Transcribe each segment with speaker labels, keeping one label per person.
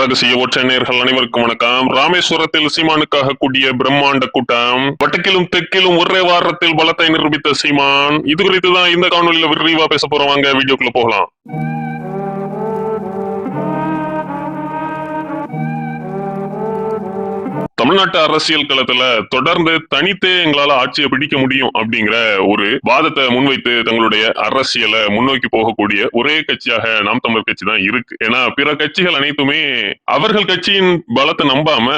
Speaker 1: ரகசிய ஒற்றை நேர்கள் அனைவருக்கும் வணக்கம். ராமேஸ்வரத்தில் சீமானுக்காக கூடிய பிரம்மாண்ட கூட்டம். வடக்கிலும் தெற்கிலும் ஒரே வாரத்தில் பலத்தை நிரூபித்த சீமான். இது குறித்து தான் இந்த காணொலியில விரிவா பேச போறோம். வாங்க வீடியோக்குள்ள போகலாம். தமிழ்நாட்டு அரசியல் களத்துல தொடர்ந்து தனித்தே எங்களால ஆட்சியை பிடிக்க முடியும் அப்படிங்கிற ஒரு வாதத்தை முன்வைத்து தங்களுடைய அரசியலை முன்னோக்கி போகக்கூடிய ஒரே கட்சியாக நாம் தமிழர் கட்சி தான் இருக்கு. ஏன்னா பிற கட்சிகள் அனைத்துமே அவர்கள் கட்சியின் பலத்தை நம்பாம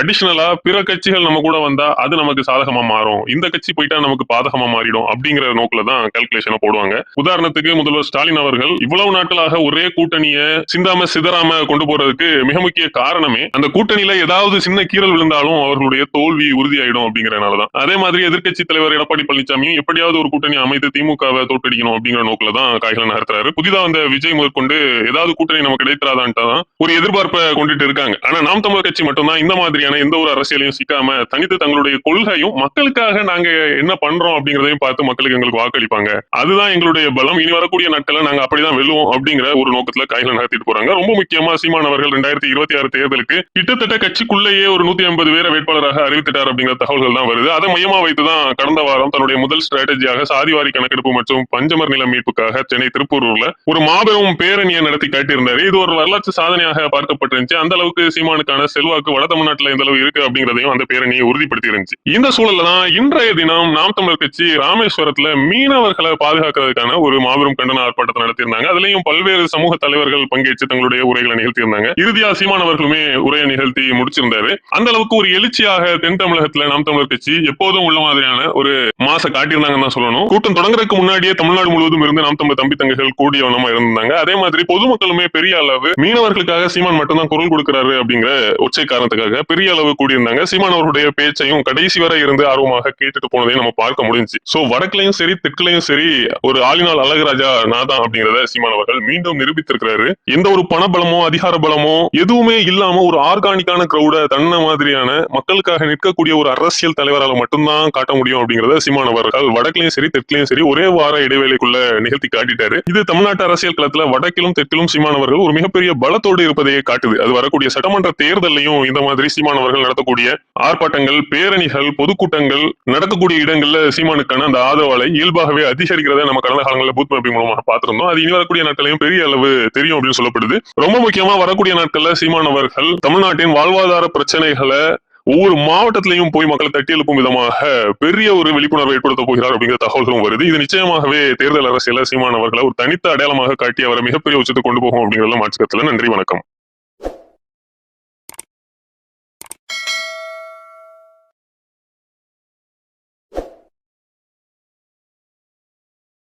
Speaker 1: அடிஷனலா பிற கட்சிகள் நம்ம கூட வந்தா அது நமக்கு சாதகமா மாறும். இந்த கட்சி போயிட்டா நமக்கு பாதகமா மாறிடும் அப்படிங்கிற நோக்கில தான் கல்குலேஷனை போடுவாங்க. உதாரணத்துக்கு முதல்வர் ஸ்டாலின் அவர்கள் இவ்வளவு நாட்களாக ஒரே கூட்டணியை சிந்தாம சிதறாம கொண்டு போறதுக்கு மிக முக்கிய காரணமே அந்த கூட்டணியில ஏதாவது சின்ன கீறல் விழுந்தாலும் அவர்களுடைய தோல்வி உறுதியாயிடும் அப்படிங்கறதுனாலதான் அதே மாதிரி எதிர்கட்சி தலைவர் எடப்பாடி பழனிசாமியும் எப்படியாவது ஒரு கூட்டணி அமைத்து திமுகவை தோற்கடிக்கணும் அப்படிங்கிற நோக்கில தான் காய்களை நகர்த்துறாரு. புதிதா வந்த விஜய் முதற்கொண்டு ஏதாவது கூட்டணி நமக்கு கிடைத்தாதான்ட்டு ஒரு எதிர்பார்ப்பை கொண்டுட்டு இருக்காங்க. ஆனா நாம் தமிழர் கட்சி மட்டும்தான் இந்த மாதிரியான எந்த ஒரு அரசியலையும் சிக்காம தனித்து தங்களுடைய கொள்கையும் மக்களுக்காக நாங்க என்ன பண்றோம் அப்படிங்கறதையும் பார்த்து மக்களுக்கு எங்களுக்கு வாக்களிப்பாங்க. அதுதான் எங்களுடைய பலம். இனி வரக்கூடிய நாட்களை நாங்க அப்படிதான் வெல்லுவோம் அப்படிங்கிற ஒரு நோக்கத்துல காய்களை நகர்த்திட்டு போறாங்க. ரொம்ப முக்கியமா சீமானவர்கள் ரெண்டாயிரத்தி இருபத்தி ஆறு தேர்தலுக்கு கிட்டத்தட்ட கட்சிக்குள்ளேயே ஒரு நூத்தி ஐம்பது பேரை வேட்பாளராக அறிவித்துட்டார் அப்படிங்கிற தகவல்கள் தான் வருது. அதை மையமா வைத்துதான் கடந்த வாரம் தன்னுடைய முதல் ஸ்ட்ராட்டஜியாக சாதிவாரி கணக்கெடுப்பு மற்றும் பஞ்சமர் நில மீட்புக்காக சென்னை திருப்பூரூர்ல ஒரு மாபெரும் பேரணியை நடத்தி காட்டியிருந்தாரு. இது ஒரு வரலாற்று சாதனையாக பார்க்கப்பட்டிருந்துச்சு. அந்த அளவுக்கு சீமானுக்கான செல்வாக்கு வட தமிழ்நாட்டுல எந்த அளவு இருக்கு அப்படிங்கிறதையும் அந்த பேரணியை உறுதிப்படுத்தி இருந்துச்சு இந்த சூழல்ல தான் இன்றைய தினம் நாம் தமிழர் கட்சி ராமேஸ்வரத்துல மீனவர்களை பாதுகாக்கிறதுக்கான ஒரு மாபெரும் கண்டன ஆர்ப்பாட்டத்தை நடத்தியிருந்தாங்க. அதுலயும் பல்வேறு சமூக தலைவர்கள் பங்கேற்று தங்களுடைய உரைகளை நிகழ்த்தியிருந்தாங்க. இறுதியா சீமானவர்களுமே உரையை நிகழ்த்தி முடிச்சிருந்தாரு. அந்த அளவுக்கு ஒரு எழுச்சியாக தென் தமிழகத்துல நாம் தமிழர் கட்சி எப்போதும் உள்ள மாதிரியான ஒரு மாச காட்டியிருந்தாங்கன்னு தான் சொல்லணும். கூட்டம் தொடங்குறதுக்கு முன்னாடியே தமிழ்நாடு முழுவதும் இருந்து நாம் தமிழ் தம்பி தங்கைகள் கூடிய இருந்தாங்க அதே மாதிரி பொதுமக்களுமே பெரிய அளவு மீனவர்களுக்காக சீமான் மட்டும்தான் குரல் கொடுக்கிறாரு அப்படிங்கிற ஒற்றை காரணத்துக்காக பெரிய அளவு கூடியிருந்தாங்க. சீமான் அவருடைய பேச்சையும் கடைசி வரை இருந்து ஆர்வமாக கேட்டுட்டு போனதையும் நம்ம பார்க்க முடிஞ்சு சோ வடக்குலையும் சரி தெற்குலையும் சரி ஒரு ஆளினால் அழகராஜா நாதான் அப்படிங்கிறத சீமான் அவர்கள் மீண்டும் நிரூபித்திருக்கிறாரு. எந்த ஒரு பணபலமோ அதிகார பலமோ எதுவுமே இல்லாம ஒரு ஆர்கானிக்கான கிரௌட தன்ன மாதிரியான மக்களுக்காக நிற்கக்கூடிய ஒரு அரசியல் தலைவரால் மட்டும்தான் காட்ட முடியும் அப்படிங்கறத சீமான் அவர்கள் வடக்குலயும் சரி தெற்குலயும் சரி ஒரே வார இடைவேளைக்குள்ள நிகழ்த்தி காட்டிட்டாரு. இது தமிழ்நாட்டு அரசியல் களத்துல வடக்கிலும் தெற்கிலும் சீமானவர்கள் ஒரு மிகப்பெரிய பலத்தோடு இருப்பதையே காட்டுது. அது வரக்கூடிய சட்டமன்ற தேர்தலையும் இந்த மாதிரி சீமானவர்கள் நடத்தக்கூடிய ஆர்ப்பாட்டங்கள் பேரணிகள் பொதுக்கூட்டங்கள் நடக்கக்கூடிய இடங்கள்ல சீமானுக்கான அந்த ஆதரவாலை இயல்பாகவே அதிகரிக்கிறத நம்ம கடந்த காலங்களில் பூத் மேப்பிங் மூலமாக பார்த்திருந்தோம். அது இனி வரக்கூடிய நாட்களையும் பெரிய அளவு தெரியும் அப்படின்னு சொல்லப்படுது. ரொம்ப முக்கியமா வரக்கூடிய நாட்கள்ல சீமானவர்கள் தமிழ்நாட்டின் வாழ்வாதார பிரச்சனைகளை ஒவ்வொரு மாவட்டத்திலையும் போய் மக்களை தட்டி எழுப்பும் விதமாக பெரிய ஒரு விழிப்புணர்வை ஏற்படுத்த போகிறார் அப்படிங்கிற தகவல்களும் வருது. இது நிச்சயமாகவே தேர்தல் அரசியல சீமானவர்களை ஒரு தனித்த அடையாளமாக காட்டி அவரை மிகப்பெரிய உச்சத்தை கொண்டு போகும் அப்படிங்கிறதுல மாற்றத்துல நன்றி வணக்கம்.